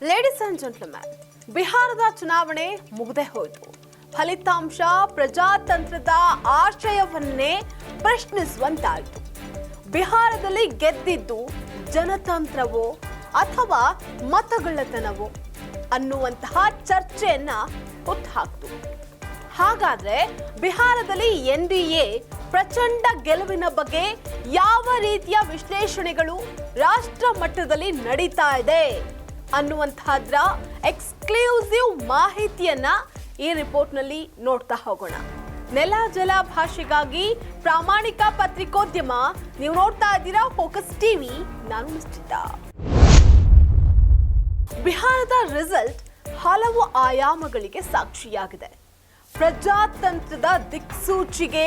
Ladies and gentleman ಬಿಹಾರದ ಚುನಾವಣೆ ಮುಗಿದೇ ಹೋಯಿತು ಫಲಿತಾಂಶ ಪ್ರಜಾತಂತ್ರದ ಆಶಯವನ್ನೇ ಪ್ರಶ್ನಿಸುವಂತಾಯಿತು ಬಿಹಾರದಲ್ಲಿ ಗೆದ್ದಿದ್ದು ಜನತಂತ್ರವೋ ಅಥವಾ ಮತಗಳ್ಳತನವೋ ಅನ್ನುವಂತಹ ಚರ್ಚೆಯನ್ನ ಹುಟ್ಟುಹಾಕ್ತು ಹಾಗಾದ್ರೆ ಬಿಹಾರದಲ್ಲಿ ಎನ್ ಡಿ ಎ ಪ್ರಚಂಡ ಗೆಲುವಿನ ಬಗ್ಗೆ ಯಾವ ರೀತಿಯ ವಿಶ್ಲೇಷಣೆಗಳು ರಾಷ್ಟ್ರ ಮಟ್ಟದಲ್ಲಿ ನಡೀತಾ ಇದೆ? ಅನ್ನುವಂತಹದ್ರ ಎಕ್ಸ್ಕ್ಲೂಸಿವ್ ಮಾಹಿತಿಯನ್ನ ಈ ರಿಪೋರ್ಟ್ನಲ್ಲಿ ನೋಡ್ತಾ ಹೋಗೋಣ. ನೆಲ, ಜಲ ಭಾಷೆಗಾಗಿ ಪ್ರಾಮಾಣಿಕ ಪತ್ರಿಕೋದ್ಯಮ, ನೀವು ನೋಡ್ತಾ ಇದ್ದೀರಾ ಫೋಕಸ್ ಟಿವಿ ನಾನು ನಿಶ್ಚಿತ. ಬಿಹಾರದ ರಿಸಲ್ಟ್ ಹಲವು ಆಯಾಮಗಳಿಗೆ ಸಾಕ್ಷಿಯಾಗಿದೆ. ಪ್ರಜಾತಂತ್ರದ ದಿಕ್ಸೂಚಿಗೆ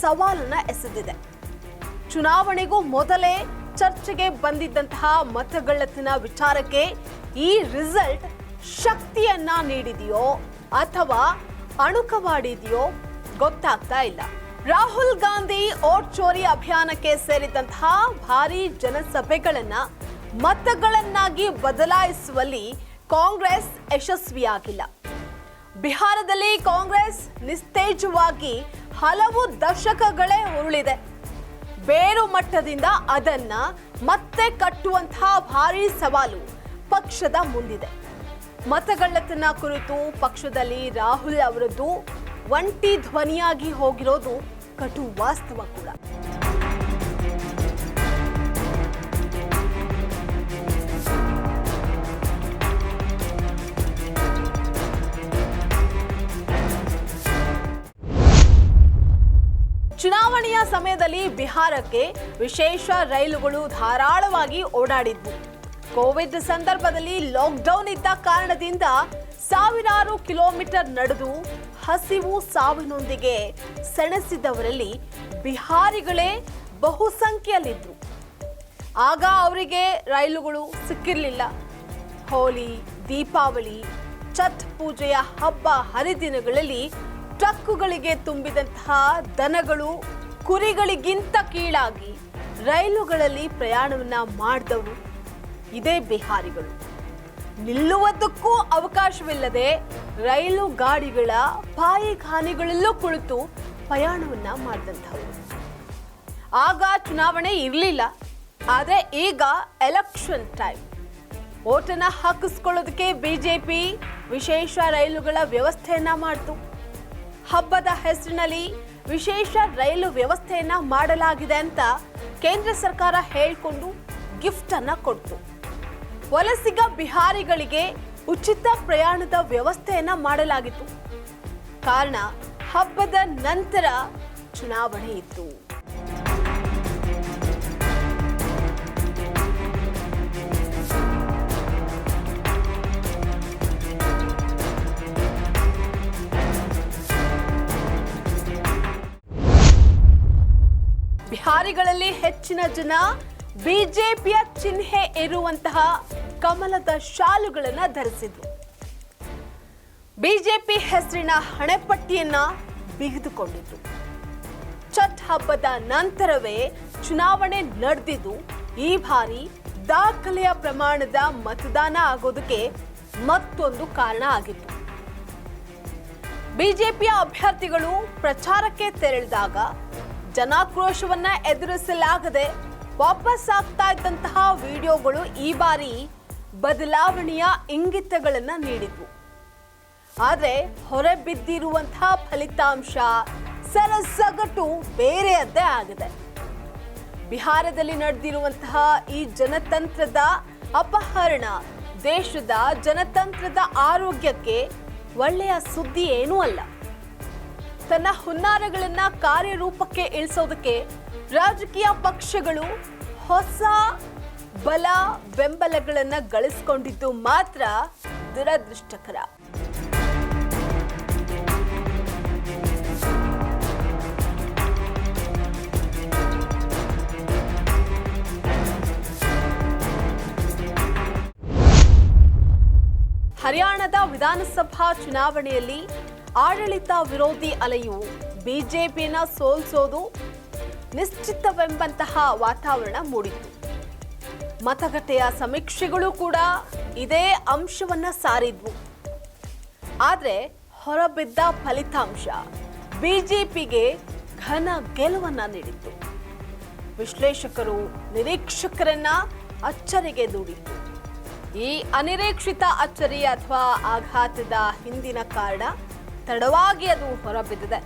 ಸವಾಲನ್ನ ಎಸೆದಿದೆ. ಚುನಾವಣೆಗೂ ಮೊದಲೇ ಚರ್ಚೆಗೆ ಬಂದಿದ್ದಂತಹ ಮತಗಳ್ಳತನ ವಿಚಾರಕ್ಕೆ ಈ ರಿಸಲ್ಟ್ ಶಕ್ತಿಯನ್ನ ನೀಡಿದೆಯೋ ಅಥವಾ ಅಣುಕವಾಡಿದೆಯೋ ಗೊತ್ತಾಗ್ತಾ ಇಲ್ಲ. ರಾಹುಲ್ ಗಾಂಧಿ ಓಟ್ ಚೋರಿ ಅಭಿಯಾನಕ್ಕೆ ಸೇರಿದಂತಹ ಭಾರಿ ಜನಸಭೆಗಳನ್ನ ಮತಗಳನ್ನಾಗಿ ಬದಲಾಯಿಸುವಲ್ಲಿ ಕಾಂಗ್ರೆಸ್ ಯಶಸ್ವಿಯಾಗಿಲ್ಲ. ಬಿಹಾರದಲ್ಲಿ ಕಾಂಗ್ರೆಸ್ ನಿಸ್ತೇಜವಾಗಿ ಹಲವು ದಶಕಗಳೇ ಉರುಳಿದೆ. ಬೇರು ಮಟ್ಟದಿಂದ ಅದನ್ನ ಮತ್ತೆ ಕಟ್ಟುವಂತಹ ಭಾರಿ ಸವಾಲು ಪಕ್ಷದ ಮುಂದಿದೆ. ಮತಗಳ್ಳತನ ಕುರಿತು ಪಕ್ಷದಲ್ಲಿ ರಾಹುಲ್ ಅವರದ್ದು ಒಂಟಿ ಧ್ವನಿಯಾಗಿ ಹೋಗಿರೋದು ಕಟು ವಾಸ್ತವ ಕೂಡ. ಚುನಾವಣೆಯ ಸಮಯದಲ್ಲಿ ಬಿಹಾರಕ್ಕೆ ವಿಶೇಷ ರೈಲುಗಳು ಧಾರಾಳವಾಗಿ ಓಡಾಡಿದ್ವು. ಕೋವಿಡ್ ಸಂದರ್ಭದಲ್ಲಿ ಲಾಕ್ಡೌನ್ ಇದ್ದ ಕಾರಣದಿಂದ ಸಾವಿರಾರು ಕಿಲೋಮೀಟರ್ ನಡೆದು ಹಸಿವು ಸಾವಿನೊಂದಿಗೆ ಸೆಣಸಿದವರಲ್ಲಿ ಬಿಹಾರಿಗಳೇ ಬಹುಸಂಖ್ಯೆಯಲ್ಲಿದ್ದರು ಆಗ ಅವರಿಗೆ ರೈಲುಗಳು ಸಿಕ್ಕಿರಲಿಲ್ಲ. ಹೋಲಿ, ದೀಪಾವಳಿ ಛತ್ ಪೂಜೆಯ ಹಬ್ಬ ಹರಿದಿನಗಳಲ್ಲಿ ಟ್ರಕ್ಕುಗಳಿಗೆ ತುಂಬಿದಂತಹ ದನಗಳು ಕುರಿಗಳಿಗಿಂತ ಕೀಳಾಗಿ ರೈಲುಗಳಲ್ಲಿ ಪ್ರಯಾಣವನ್ನ ಮಾಡಿದವರು ಇದೇ ಬಿಹಾರಿಗಳು. ನಿಲ್ಲುವುದಕ್ಕೂ ಅವಕಾಶವಿಲ್ಲದೆ ರೈಲು ಗಾಡಿಗಳ ಬಾಯಿಖಾನೆಗಳಲ್ಲೂ ಕುಳಿತು ಪ್ರಯಾಣವನ್ನ ಮಾಡಿದಂಥವರು ಆಗ ಚುನಾವಣೆ ಇರಲಿಲ್ಲ. ಆದರೆ ಈಗ ಎಲೆಕ್ಷನ್ ಟೈಮ್. ಓಟನ್ನ ಹಾಕಿಸ್ಕೊಳ್ಳೋದಕ್ಕೆ ಬಿಜೆಪಿ ವಿಶೇಷ ರೈಲುಗಳ ವ್ಯವಸ್ಥೆಯನ್ನ ಮಾಡಿತು. ಹಬ್ಬದ ಹೆಸರಿನಲ್ಲಿ ವಿಶೇಷ ರೈಲು ವ್ಯವಸ್ಥೆಯನ್ನ ಮಾಡಲಾಗಿದೆ ಅಂತ ಕೇಂದ್ರ ಸರ್ಕಾರ ಹೇಳಿಕೊಂಡು ಗಿಫ್ಟ್ ಅನ್ನ ಕೊಡ್ತು ವಲಸಿಗ ಬಿಹಾರಿಗಳಿಗೆ ಉಚಿತ ಪ್ರಯಾಣದ ವ್ಯವಸ್ಥೆಯನ್ನ ಮಾಡಲಾಗಿತ್ತು. ಕಾರಣ ಹಬ್ಬದ ನಂತರ ಚುನಾವಣೆ ಇತ್ತು. ಬಿಹಾರಿಗಳಲ್ಲಿ ಹೆಚ್ಚಿನ ಜನ ಬಿಜೆಪಿಯ ಚಿಹ್ನೆ ಇರುವಂತಹ ಕಮಲದ ಶಾಲುಗಳನ್ನ ಧರಿಸಿದ್ರು. ಬಿಜೆಪಿ ಹೆಸರಿನ ಹಣೆಪಟ್ಟಿಯನ್ನ ಬಿಗಿದುಕೊಂಡಿದ್ರು. ಛಟ್ ಹಬ್ಬದ ನಂತರವೇ ಚುನಾವಣೆ ನಡೆದಿದ್ದು, ಈ ಬಾರಿ ದಾಖಲೆಯ ಪ್ರಮಾಣದ ಮತದಾನ ಆಗೋದಕ್ಕೆ ಮತ್ತೊಂದು ಕಾರಣ ಆಗಿತ್ತು. ಬಿಜೆಪಿಯ ಅಭ್ಯರ್ಥಿಗಳು ಪ್ರಚಾರಕ್ಕೆ ತೆರಳಿದಾಗ ಜನಾಕ್ರೋಶವನ್ನ ಎದುರಿಸಲಾಗದೆ ವಾಪಸ್ ಆಗ್ತಾ ಇದ್ದಂತಹ ವಿಡಿಯೋಗಳು ಈ ಬಾರಿ ಬದಲಾವಣೆಯ ಇಂಗಿತಗಳನ್ನ ನೀಡಿದ್ವು. ಆದ್ರೆ ಹೊರಬಿದ್ದಿರುವಂತಹ ಫಲಿತಾಂಶ ಸರಸಗಟು ಬೇರೆಯದ್ದೇ ಆಗಿದೆ. ಬಿಹಾರದಲ್ಲಿ ನಡೆದಿರುವಂತಹ ಈ ಜನತಂತ್ರದ ಅಪಹರಣ ದೇಶದ ಜನತಂತ್ರದ ಆರೋಗ್ಯಕ್ಕೆ ಒಳ್ಳೆಯ ಸುದ್ದಿ ಏನೂ ಅಲ್ಲ. ತನ್ನ ಹುನ್ನಾರಗಳನ್ನ ಕಾರ್ಯರೂಪಕ್ಕೆ ಇಳಿಸೋದಕ್ಕೆ ರಾಜಕೀಯ ಪಕ್ಷಗಳು ಹೊಸ ಬಲ ಬೆಂಬಲಗಳನ್ನ ಗಳಿಸ್ಕೊಂಡಿದ್ದು ಮಾತ್ರ ದುರದೃಷ್ಟಕರ. ಹರಿಯಾಣದ ವಿಧಾನಸಭಾ ಚುನಾವಣೆಯಲ್ಲಿ ಆಡಳಿತ ವಿರೋಧಿ ಅಲೆಯು ಬಿಜೆಪಿನ ಸೋಲ್ಸೋದು ನಿಶ್ಚಿತವೆಂಬಂತಹ ವಾತಾವರಣ ಮೂಡಿತು. ಮತಗಟ್ಟೆಯ ಸಮೀಕ್ಷೆಗಳು ಕೂಡ ಇದೇ ಅಂಶವನ್ನ ಸಾರಿದ್ವು. ಆದರೆ ಹೊರಬಿದ್ದ ಫಲಿತಾಂಶ ಬಿಜೆಪಿಗೆ ಘನ ಗೆಲುವನ್ನ ನೀಡಿತು ವಿಶ್ಲೇಷಕರು, ನಿರೀಕ್ಷಕರನ್ನ ಅಚ್ಚರಿಗೆ ದೂಡಿತು ಈ ಅನಿರೀಕ್ಷಿತ ಅಚ್ಚರಿ ಅಥವಾ ಆಘಾತದ ಹಿಂದಿನ ಕಾರಣ ತಡವಾಗಿ ಅದು ಹೊರಬಿದ್ದಿದೆ.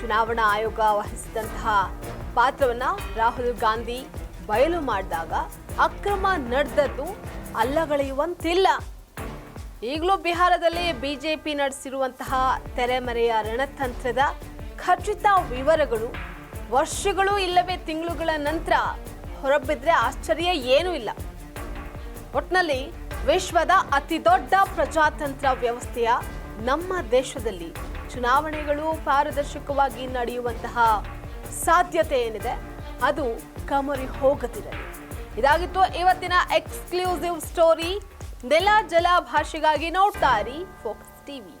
ಚುನಾವಣಾ ಆಯೋಗ ವಹಿಸಿದಂತಹ ಪಾತ್ರವನ್ನ ರಾಹುಲ್ ಗಾಂಧಿ ಬಯಲು ಮಾಡಿದಾಗ ಅಕ್ರಮ ನಡೆದದ್ದು ಅಲ್ಲಗಳೆಯುವಂತಿಲ್ಲ. ಈಗಲೂ ಬಿಹಾರದಲ್ಲಿ ಬಿಜೆಪಿ ನಡೆಸಿರುವಂತಹ ತೆರೆಮರೆಯ ರಣತಂತ್ರದ ಖಚಿತ ವಿವರಗಳು ವರ್ಷಗಳು ಇಲ್ಲವೇ ತಿಂಗಳುಗಳ ನಂತರ ಹೊರಬಿದ್ರೆ ಆಶ್ಚರ್ಯ ಏನೂ ಇಲ್ಲ. ಒಟ್ನಲ್ಲಿ ವಿಶ್ವದ ಅತಿ ದೊಡ್ಡ ಪ್ರಜಾತಂತ್ರ ವ್ಯವಸ್ಥೆಯ ನಮ್ಮ ದೇಶದಲ್ಲಿ ಚುನಾವಣೆಗಳು ಪಾರದರ್ಶಕವಾಗಿ ನಡೆಯುವಂತಹ ಸಾಧ್ಯತೆ ಏನಿದೆ? ಅದು ಕಮರಿ ಹೋಗದಿರಲಿ ಇದಾಗಿತ್ತು ಇವತ್ತಿನ ಎಕ್ಸ್ಕ್ಲೂಸಿವ್ ಸ್ಟೋರಿ ನೆಲ, ಜಲ ಭಾಷೆಗಾಗಿ ನೋಡ್ತಾ ಇರಿ ಫೋಕಸ್ ಟಿವಿ